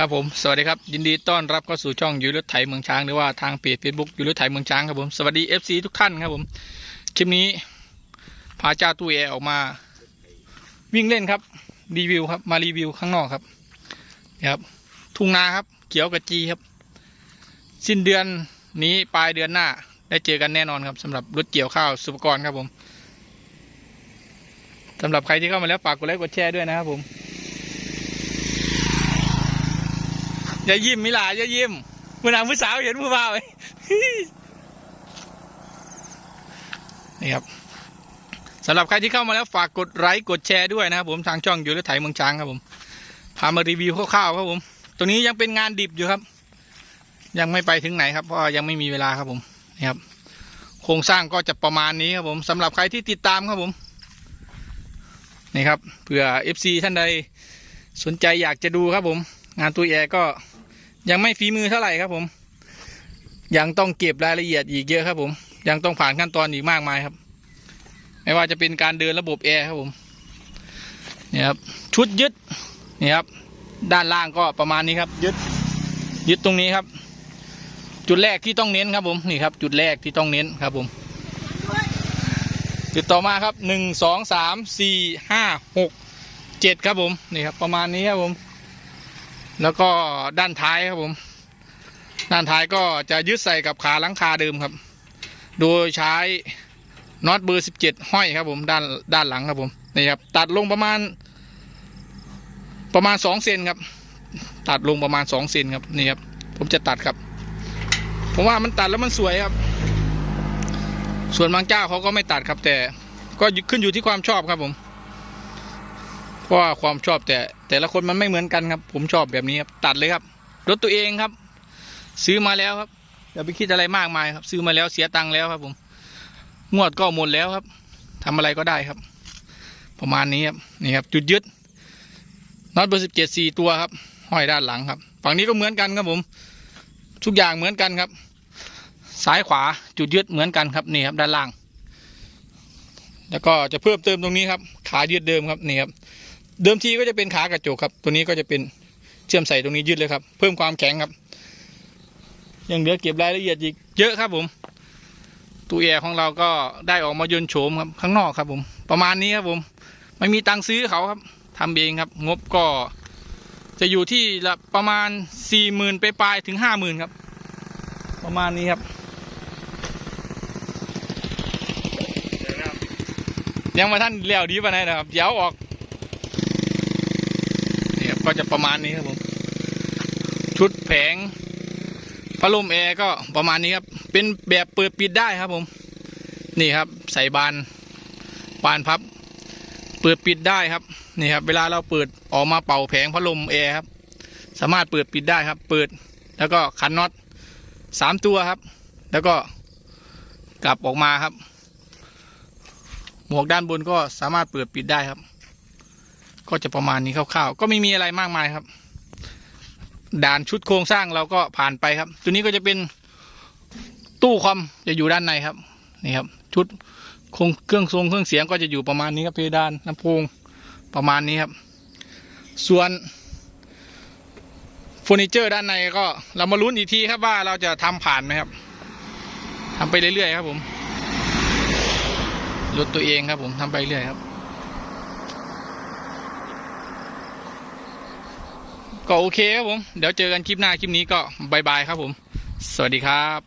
ครับผมสวัสดีครับยินดีต้อนรับเข้าสู่ช่องยูรถไถเมืองช้างหรือว่าทางเพจเฟซบุ๊กยูรถไถเมืองช้างครับผมสวัสดี FC ทุกท่านครับผมคลิปนี้พาเจ้าตู้แอออกมา วิ่งเล่นครับรีวิวครับมารีวิวข้างนอกครับนี่ครับ ทุ่งนาครับ เขียวกระจีครับ สิ้นเดือนนี้ปลายเดือนหน้า ได้เจอกันแน่นอนครับสำหรับรถเกี่ยวข้าวสุปกรณ์ครับผมสำหรับใครที่เข้ามาแล้วฝากกดไลค์กดแชร์ด้วยนะครับผม อย่ายิ้มมิลาอย่ายิ้มผู้นางผู้สาวเห็นผู้บ่าวไหมนี่ครับสำหรับใครที่เข้ามาแล้วฝากกดไลค์กดแชร์ด้วยนะครับผมทางช่องอยู่และไถเมืองช้างครับผมพามารีวิวคร่าวๆครับผมตัวนี้ยังเป็นงานดิบอยู่ครับ ยังไม่ไปถึงไหนครับเพราะยังไม่มีเวลาครับผมนี่ครับโครงสร้างก็จะประมาณนี้ครับผมสำหรับใครที่ติดตามครับผมนี่ครับเผื่อ FC ท่านใดสนใจอยากจะดูครับผม งานตัวแอร์ก็ ยังไม่ฝีมือเท่าไหร่ครับผม ยังต้องเก็บรายละเอียดอีกเยอะครับผม ยังต้องผ่านขั้นตอนอีกมากมายครับ ไม่ว่าจะเป็นการเดินระบบแอร์ครับผมนี่ครับชุดยึดนี่ครับ ด้านล่างก็ประมาณนี้ครับ ยึดยึดตรงนี้ครับ จุดแรกที่ต้องเน้นครับผมนี่ครับ จุดแรกที่ต้องเน้นครับผมจุดต่อมาครับหนึ่งสองสามสี่ห้าหกเจ็ดครับผมนี่ครับประมาณนี้ครับผม แล้วก็ด้านท้ายครับผม ด้านท้ายก็จะยึดใส่กับขาหลังคาเดิมครับ โดยใช้น็อตเบอร์สิบเจ็ดห้อยครับผมด้านด้านหลังครับผมนี่ครับตัดลงประมาณ ประมาณสองเซนครับ ตัดลงประมาณสองเซนครับนี่ครับ ผมจะตัดครับ ผมว่ามันตัดแล้วมันสวยครับ ส่วนบางเจ้าเขาก็ไม่ตัดครับ แต่ก็ขึ้นอยู่ที่ความชอบครับผม เพราะว่าความชอบแต่แต่ละคนมันไม่เหมือนกันครับ ผมชอบแบบนี้ครับตัดเลยครับรถตัวเองครับ ซื้อมาแล้วครับอย่าไปคิดอะไรมากมายครับ ซื้อมาแล้วเสียตังค์แล้วครับ ผมงวดก็หมดแล้วครับทำอะไรก็ได้ครับ ประมาณนี้ครับนี่ครับ จุดยึดน็อตเบอร์สิบเจ็ดสี่ตัวครับ ห้อยด้านหลังครับ ฝั่งนี้ก็เหมือนกันครับผม ทุกอย่างเหมือนกันครับ ซ้ายขวาจุดยึดเหมือนกันครับนี่ครับด้านล่าง แล้วก็จะเพิ่มเติมตรงนี้ครับ ขายืดเดิมครับนี่ครับ เดิมทีก็จะเป็นขากระจกครับ ตัวนี้ก็จะเป็นเชื่อมใส่ตรงนี้ยืดเลยครับ เพิ่มความแข็งครับ ยังเหลือเก็บรายละเอียดอีกเยอะครับผมตู้แอร์ของเราก็ได้ออกมายนโฉมครับข้างนอกครับผม ประมาณนี้ครับผม ไม่มีตังค์ซื้อเขาครับทำเองครับ งบก็จะอยู่ที่ละประมาณสี่หมื่นไปปลายถึงห้าหมื่นครับ ประมาณนี้ครับ ยังมาท่านเลี้ยวดีปะไหนนะครับเดี๋ยวออก ก็จะประมาณนี้ครับผมชุดแผงพัดลมแอร์ก็ประมาณนี้ครับ เป็นแบบเปิดปิดได้ครับผม นี่ครับ ใส่บาน บานพับ เปิดปิดได้ครับ นี่ครับ เวลาเราเปิดออกมาเป่าแผงพัดลมแอร์ครับ สามารถเปิดปิดได้ครับ เปิด แล้วก็ขันน็อตสามตัวครับ แล้วก็กลับออกมาครับ หมวกด้านบนก็สามารถเปิดปิดได้ครับ ก็จะประมาณนี้คร่าวๆก็ไม่มีอะไรมากมายครับ ด่านชุดโครงสร้างเราก็ผ่านไปครับ ตัวนี้ก็จะเป็นตู้คอมจะอยู่ด้านในครับนี่ครับ ชุดโครงเครื่องทรงเครื่องเสียงก็จะอยู่ประมาณนี้ครับเพดานลำโพงประมาณนี้ครับ ส่วนเฟอร์นิเจอร์ด้านในก็เรามาลุ้นอีกทีครับว่าเราจะทำผ่านไหมครับทำไปเรื่อยๆครับผมรถตัวเองครับผมทำไปเรื่อยครับ ก็โอเคครับผม เดี๋ยวเจอกันคลิปหน้าคลิปนี้ก็บายบายครับผม สวัสดีครับ